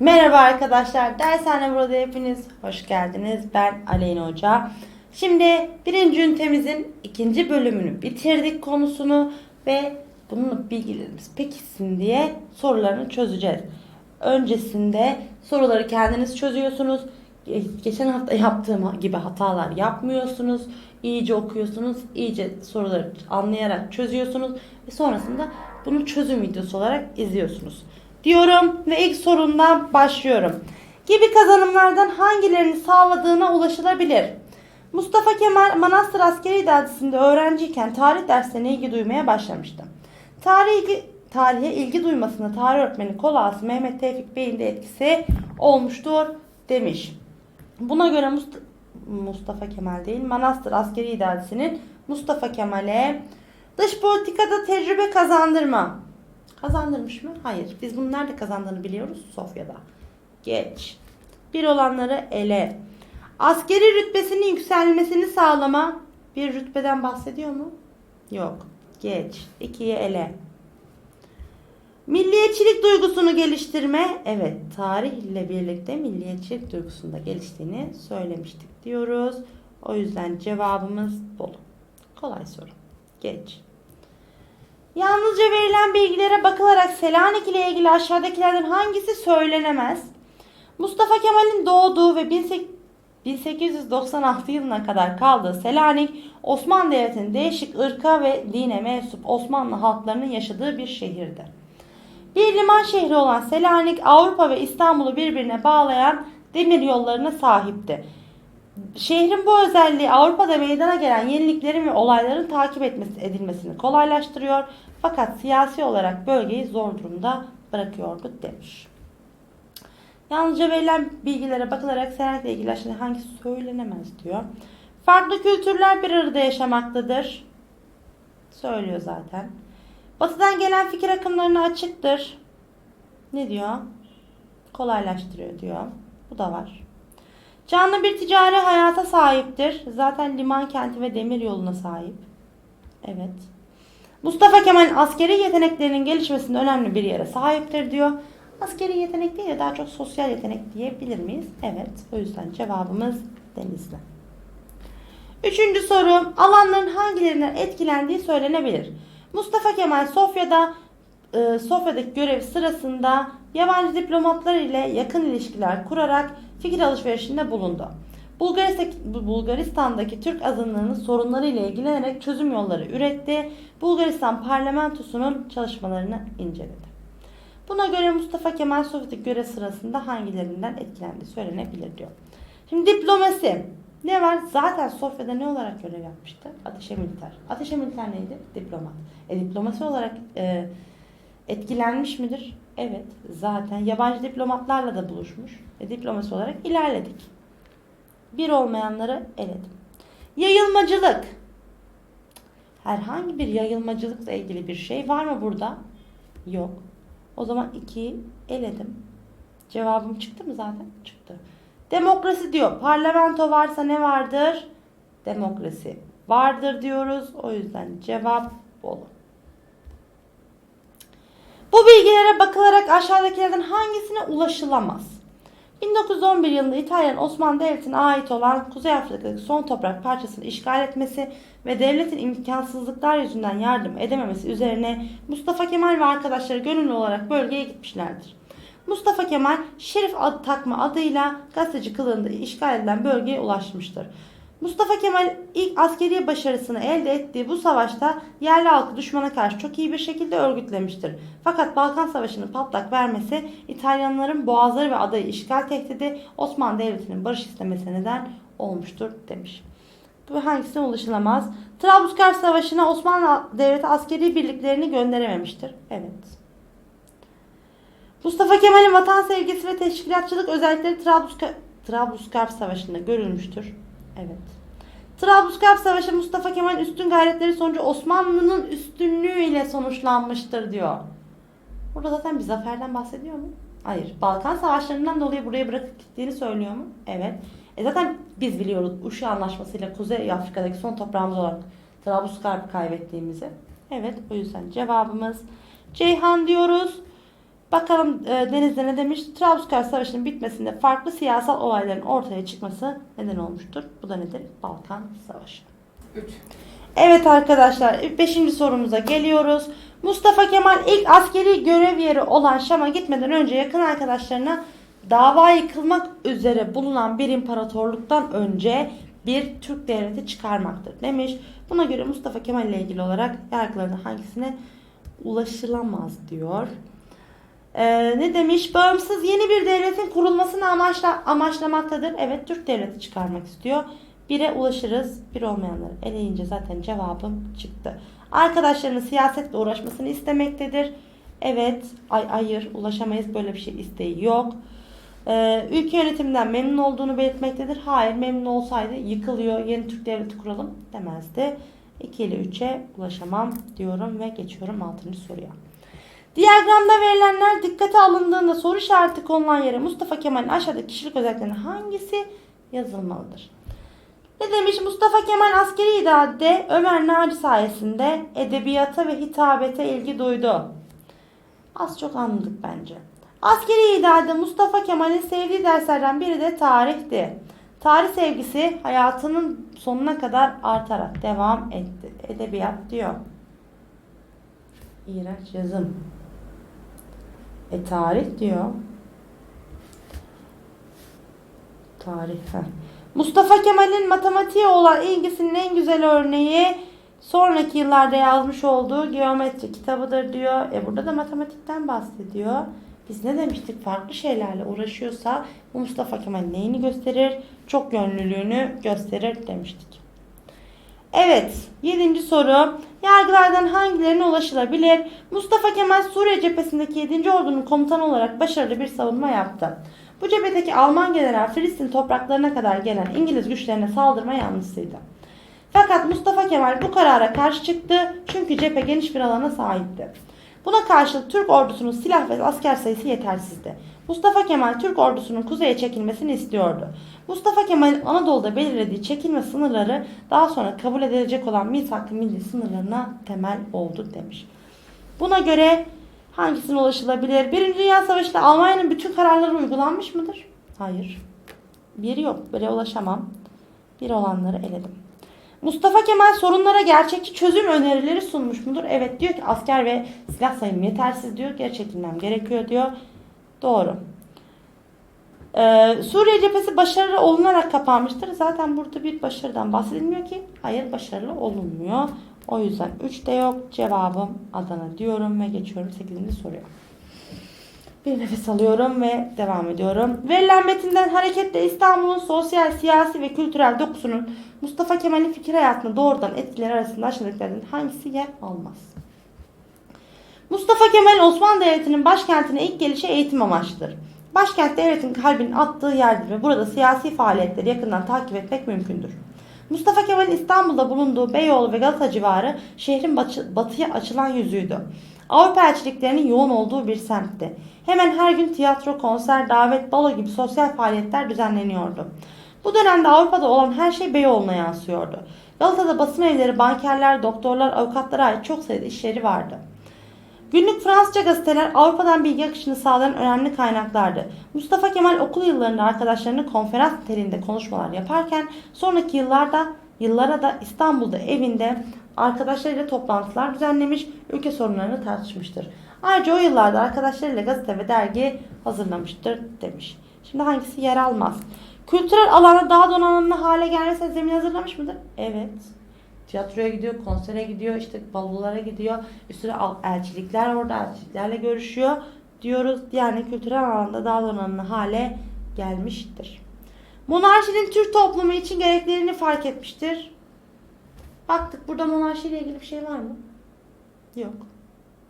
Merhaba arkadaşlar. Dershane burada hepiniz hoş geldiniz. Ben Aleyna Hoca. Şimdi birinci ünitemizin ikinci bölümünü bitirdik konusunu ve bunun bilgilerimiz pekişsin diye sorularını çözeceğiz. Öncesinde soruları kendiniz çözüyorsunuz. Ge- Geçen hafta yaptığım gibi hatalar yapmıyorsunuz. İyice okuyorsunuz. iyice soruları anlayarak çözüyorsunuz. Ve sonrasında bunu çözüm videosu olarak izliyorsunuz. Diyorum ve ilk sorundan başlıyorum. Gibi kazanımlardan hangilerini sağladığına ulaşılabilir? Mustafa Kemal Manastır Askeri İdaresi'nde öğrenciyken tarih derslerine ilgi duymaya başlamıştı. Tarih ilgi, tarihe ilgi duymasında tarih öğretmeni Kolağası Mehmet Tevfik Bey'in de etkisi olmuştur demiş. Buna göre Must- Mustafa Kemal değil Manastır Askeri İdaresi'nin Mustafa Kemal'e dış politikada tecrübe kazandırma. Kazandırmış mı? Hayır. Biz bunu nerede kazandığını biliyoruz. Sofya'da. Geç. Bir olanları ele. Askeri rütbesinin yükselmesini sağlama. Bir rütbeden bahsediyor mu? Yok. Geç. İkiye ele. Milliyetçilik duygusunu geliştirme. Evet, tarih ile birlikte milliyetçilik duygusunda geliştiğini söylemiştik diyoruz. O yüzden cevabımız Bolu. Kolay soru. Geç. Yalnızca verilen bilgilere bakılarak Selanik ile ilgili aşağıdakilerden hangisi söylenemez? Mustafa Kemal'in doğduğu ve 1896 yılına kadar kaldığı Selanik, Osmanlı Devleti'nin değişik ırka ve dine mensup Osmanlı halklarının yaşadığı bir şehirdi. Bir liman şehri olan Selanik, Avrupa ve İstanbul'u birbirine bağlayan demir yollarına sahipti. Şehrin bu özelliği Avrupa'da meydana gelen yeniliklerin ve olayların takip etmesi, edilmesini kolaylaştırıyor. Fakat siyasi olarak bölgeyi zor durumda bırakıyordu demiş. Yalnızca verilen bilgilere bakılarak Selanik'le ilgili aşağıda hangisi söylenemez diyor. Farklı kültürler bir arada yaşamaktadır. Söylüyor zaten. Batıdan gelen fikir akımlarına açıktır. Ne diyor? Kolaylaştırıyor diyor. Bu da var. Canlı bir ticari hayata sahiptir. Zaten liman kenti ve demir yoluna sahip. Evet. Mustafa Kemal askeri yeteneklerinin gelişmesinde önemli bir yere sahiptir diyor. Askeri yetenek değil de daha çok sosyal yetenek diyebilir miyiz? Evet. O yüzden cevabımız Denizli. Üçüncü soru. Alanların hangilerinden etkilendiği söylenebilir. Mustafa Kemal Sofya'da e, Sofya'daki görev sırasında yabancı diplomatlar ile yakın ilişkiler kurarak fikir alışverişinde bulundu. Bulgaristan- Bulgaristan'daki Türk azınlığının sorunları ile ilgilenerek çözüm yolları üretti. Bulgaristan parlamentosunun çalışmalarını inceledi. Buna göre Mustafa Kemal Sofya'daki görev sırasında hangilerinden etkilendiği söylenebilir diyor. Şimdi diplomasi. Ne var? Zaten Sofya'da ne olarak görev yapmıştı? Ateşe militer. Ateşe militer neydi? Diplomat. E diplomasi olarak e, etkilenmiş midir? Evet. Zaten yabancı diplomatlarla da buluşmuş. E, diplomasi olarak ilerledik. Bir olmayanları eledim. Yayılmacılık. Herhangi bir yayılmacılıkla ilgili bir şey var mı burada? Yok. O zaman 2'yi eledim. Cevabım çıktı mı zaten? Çıktı. Demokrasi diyor. Parlamento varsa ne vardır? Demokrasi vardır diyoruz. O yüzden cevap Bolu. Bu bilgilere bakılarak aşağıdakilerden hangisine ulaşılamaz? 1911 yılında İtalyan Osmanlı Devleti'ne ait olan Kuzey Afrika'daki son toprak parçasını işgal etmesi ve devletin imkansızlıklar yüzünden yardım edememesi üzerine Mustafa Kemal ve arkadaşları gönüllü olarak bölgeye gitmişlerdir. Mustafa Kemal Şerif ad takma adıyla gazeteci kılığında işgal edilen bölgeye ulaşmıştır. Mustafa Kemal ilk askeri başarısını elde ettiği bu savaşta yerli halkı düşmana karşı çok iyi bir şekilde örgütlemiştir. Fakat Balkan Savaşı'nın patlak vermesi İtalyanların boğazları ve adayı işgal tehdidi Osmanlı Devleti'nin barış istemesine neden olmuştur demiş. Bu hangisine ulaşılamaz? Trablusgarp Savaşı'na Osmanlı Devleti askeri birliklerini gönderememiştir. Evet. Mustafa Kemal'in vatan sevgisi ve teşkilatçılık özellikleri Trablusgarp, Trablusgarp Savaşı'nda görülmüştür. Evet. Trablusgarp Savaşı Mustafa Kemal'in üstün gayretleri sonucu Osmanlı'nın üstünlüğü ile sonuçlanmıştır diyor. Burada zaten bir zaferden bahsediyor mu? Hayır. Balkan Savaşlarından dolayı buraya bırakıp gittiğini söylüyor mu? Evet. E zaten biz biliyoruz Uşu Anlaşması'yla Kuzey Afrika'daki son toprağımız olarak Trablusgarp'ı kaybettiğimizi. Evet o yüzden cevabımız Ceyhan diyoruz. Bakalım e, Deniz'de ne demiş? Trablusgarp Savaşı'nın bitmesinde farklı siyasal olayların ortaya çıkması neden olmuştur. Bu da nedir? Balkan Savaşı. 3. Evet arkadaşlar 5. sorumuza geliyoruz. Mustafa Kemal ilk askeri görev yeri olan Şam'a gitmeden önce yakın arkadaşlarına dava yıkılmak üzere bulunan bir imparatorluktan önce bir Türk devleti çıkarmaktır demiş. Buna göre Mustafa Kemal ile ilgili olarak yargılarında hangisine ulaşılamaz diyor. Ee, ne demiş? Bağımsız yeni bir devletin kurulmasını amaçla, amaçlamaktadır. Evet Türk devleti çıkarmak istiyor. Bire ulaşırız. Bir olmayanları eleyince zaten cevabım çıktı. Arkadaşlarının siyasetle uğraşmasını istemektedir. Evet. Ay hayır ulaşamayız. Böyle bir şey isteği yok. Ee, ülke yönetiminden memnun olduğunu belirtmektedir. Hayır memnun olsaydı yıkılıyor. Yeni Türk devleti kuralım demezdi. 2 ile 3'e ulaşamam diyorum ve geçiyorum 6. soruya. Diyagramda verilenler dikkate alındığında soru işareti konulan yere Mustafa Kemal'in aşağıdaki kişilik özelliklerinden hangisi yazılmalıdır? Ne demiş? Mustafa Kemal askeri idarede Ömer Naci sayesinde edebiyata ve hitabete ilgi duydu. Az çok anladık bence. Askeri idarede Mustafa Kemal'in sevdiği derslerden biri de tarihti. Tarih sevgisi hayatının sonuna kadar artarak devam etti. Edebiyat diyor. İğrenç yazım. E tarih diyor. Tarih. heh. Mustafa Kemal'in matematiğe olan ilgisinin en güzel örneği sonraki yıllarda yazmış olduğu geometri kitabıdır diyor. E burada da matematikten bahsediyor. Biz ne demiştik? Farklı şeylerle uğraşıyorsa bu Mustafa Kemal neyini gösterir? Çok yönlülüğünü gösterir demiştik. Evet, yedinci soru. Yargılardan hangilerine ulaşılabilir? Mustafa Kemal Suriye cephesindeki 7. ordunun komutanı olarak başarılı bir savunma yaptı. Bu cephedeki Alman general Filistin topraklarına kadar gelen İngiliz güçlerine saldırma yanlısıydı. Fakat Mustafa Kemal bu karara karşı çıktı çünkü cephe geniş bir alana sahipti. Buna karşılık Türk ordusunun silah ve asker sayısı yetersizdi. Mustafa Kemal Türk ordusunun kuzeye çekilmesini istiyordu. Mustafa Kemal'in Anadolu'da belirlediği çekilme sınırları daha sonra kabul edilecek olan misak-ı milli sınırlarına temel oldu demiş. Buna göre hangisine ulaşılabilir? Birinci Dünya Savaşı'nda Almanya'nın bütün kararları uygulanmış mıdır? Hayır. Bir yok. Böyle ulaşamam. Bir olanları eledim. Mustafa Kemal sorunlara gerçekçi çözüm önerileri sunmuş mudur? Evet diyor ki asker ve silah sayım yetersiz diyor. Geri çekilmem gerekiyor diyor. Doğru. Ee, Suriye cephesi başarılı olunarak kapanmıştır. Zaten burada bir başarıdan bahsedilmiyor ki. Hayır başarılı olunmuyor. O yüzden 3 de yok. Cevabım Adana diyorum ve geçiyorum 8. soruya. Bir nefes alıyorum ve devam ediyorum. Verilen metinden hareketle İstanbul'un sosyal, siyasi ve kültürel dokusunun Mustafa Kemal'in fikir hayatına doğrudan etkileri arasında aşağıdakilerden hangisi yer almaz? Mustafa Kemal Osmanlı Devleti'nin başkentine ilk gelişi eğitim amaçlıdır. Başkent devletin kalbinin attığı yerdir ve burada siyasi faaliyetleri yakından takip etmek mümkündür. Mustafa Kemal'in İstanbul'da bulunduğu Beyoğlu ve Galata civarı şehrin batı- batıya açılan yüzüydü. Avrupa elçiliklerinin yoğun olduğu bir semtti. Hemen her gün tiyatro, konser, davet, balo gibi sosyal faaliyetler düzenleniyordu. Bu dönemde Avrupa'da olan her şey Beyoğlu'na yansıyordu. Galata'da basım evleri, bankerler, doktorlar, avukatlara ait çok sayıda işleri vardı. Günlük Fransızca gazeteler Avrupa'dan bilgi akışını sağlayan önemli kaynaklardı. Mustafa Kemal okul yıllarında arkadaşlarını konferans niteliğinde konuşmalar yaparken sonraki yıllarda yıllara da İstanbul'da evinde arkadaşlarıyla toplantılar düzenlemiş, ülke sorunlarını tartışmıştır. Ayrıca o yıllarda arkadaşlarıyla gazete ve dergi hazırlamıştır demiş. Şimdi hangisi yer almaz? Kültürel alana daha donanımlı hale gelmesine zemin hazırlamış mıdır? Evet. Tiyatroya gidiyor, konsere gidiyor, işte balolara gidiyor. Üstüne elçilikler orada elçiliklerle görüşüyor diyoruz. Yani kültürel alanda daha donanımlı hale gelmiştir. Monarşinin Türk toplumu için gereklerini fark etmiştir. Baktık burada monarşiyle ilgili bir şey var mı? Yok.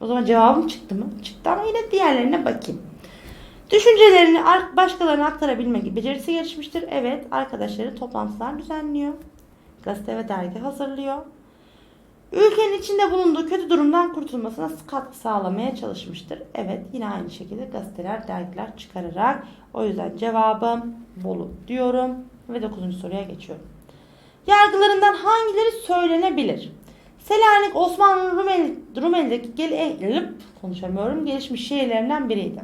O zaman cevabım çıktı mı? Çıktı ama yine diğerlerine bakayım. Düşüncelerini ar- başkalarına aktarabilme gibi becerisi gelişmiştir. Evet, arkadaşları toplantılar düzenliyor. Gazete ve dergi hazırlıyor. Ülkenin içinde bulunduğu kötü durumdan kurtulmasına katkı sağlamaya çalışmıştır. Evet, yine aynı şekilde gazeteler, dergiler çıkararak. O yüzden cevabım Bolu diyorum ve 9. soruya geçiyorum. Yargılarından hangileri söylenebilir? Selanik Osmanlı Rumeli, Rumeli'deki gel e, konuşamıyorum gelişmiş şehirlerinden biriydi.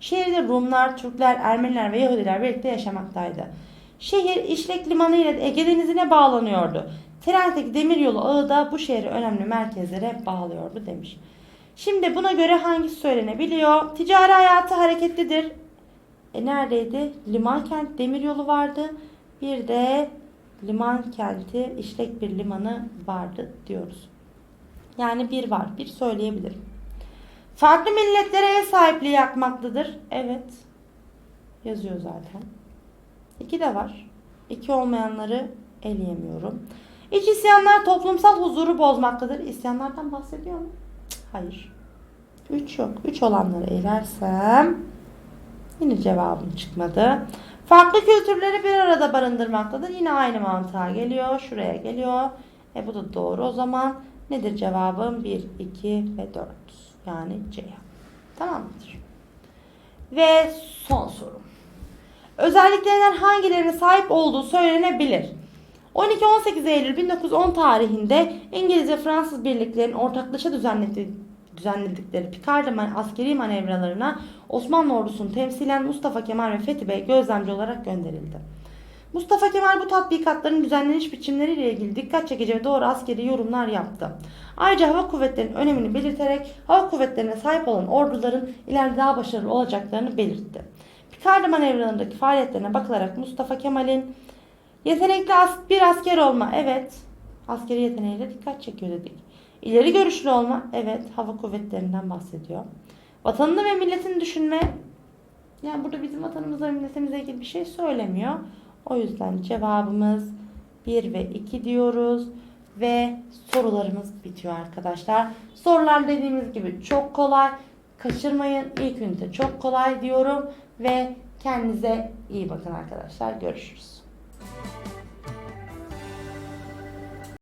Şehirde Rumlar, Türkler, Ermeniler ve Yahudiler birlikte yaşamaktaydı. Şehir işlek limanı ile Ege Denizi'ne bağlanıyordu. Trendeki demiryolu ağı da bu şehri önemli merkezlere bağlıyordu demiş. Şimdi buna göre hangisi söylenebiliyor? Ticari hayatı hareketlidir. E neredeydi? Liman kent demiryolu vardı. Bir de liman kenti işlek bir limanı vardı diyoruz. Yani bir var. Bir söyleyebilirim. Farklı milletlere ev sahipliği yapmaktadır. Evet. Yazıyor zaten. İki de var. İki olmayanları eleyemiyorum. İç isyanlar toplumsal huzuru bozmaktadır. İsyanlardan bahsediyor mu? Hayır. Üç yok. Üç olanları elersem yine cevabım çıkmadı. Farklı kültürleri bir arada barındırmaktadır. Yine aynı mantığa geliyor. Şuraya geliyor. E bu da doğru. O zaman nedir cevabım? 1, 2 ve 4. Yani C. Tamam mıdır? Ve son sorum. Özelliklerinden hangilerine sahip olduğu söylenebilir? 12-18 Eylül 1910 tarihinde İngiliz ve Fransız birliklerin ortaklaşa düzenlediği, düzenledikleri Picard askeri manevralarına Osmanlı ordusunun temsilen Mustafa Kemal ve Fethi Bey gözlemci olarak gönderildi. Mustafa Kemal bu tatbikatların düzenleniş biçimleriyle ilgili dikkat çekici ve doğru askeri yorumlar yaptı. Ayrıca hava kuvvetlerinin önemini belirterek hava kuvvetlerine sahip olan orduların ileride daha başarılı olacaklarını belirtti. Picard manevralarındaki faaliyetlerine bakılarak Mustafa Kemal'in yetenekli bir asker olma, evet. Askeri yeteneğiyle dikkat çekiyor dedik. İleri görüşlü olma, evet. Hava kuvvetlerinden bahsediyor. Vatanını ve milletini düşünme, yani burada bizim vatanımızla ve milletimizle ilgili bir şey söylemiyor. O yüzden cevabımız 1 ve 2 diyoruz. Ve sorularımız bitiyor arkadaşlar. Sorular dediğimiz gibi çok kolay. Kaçırmayın. İlk ünite çok kolay diyorum. Ve kendinize iyi bakın arkadaşlar. Görüşürüz.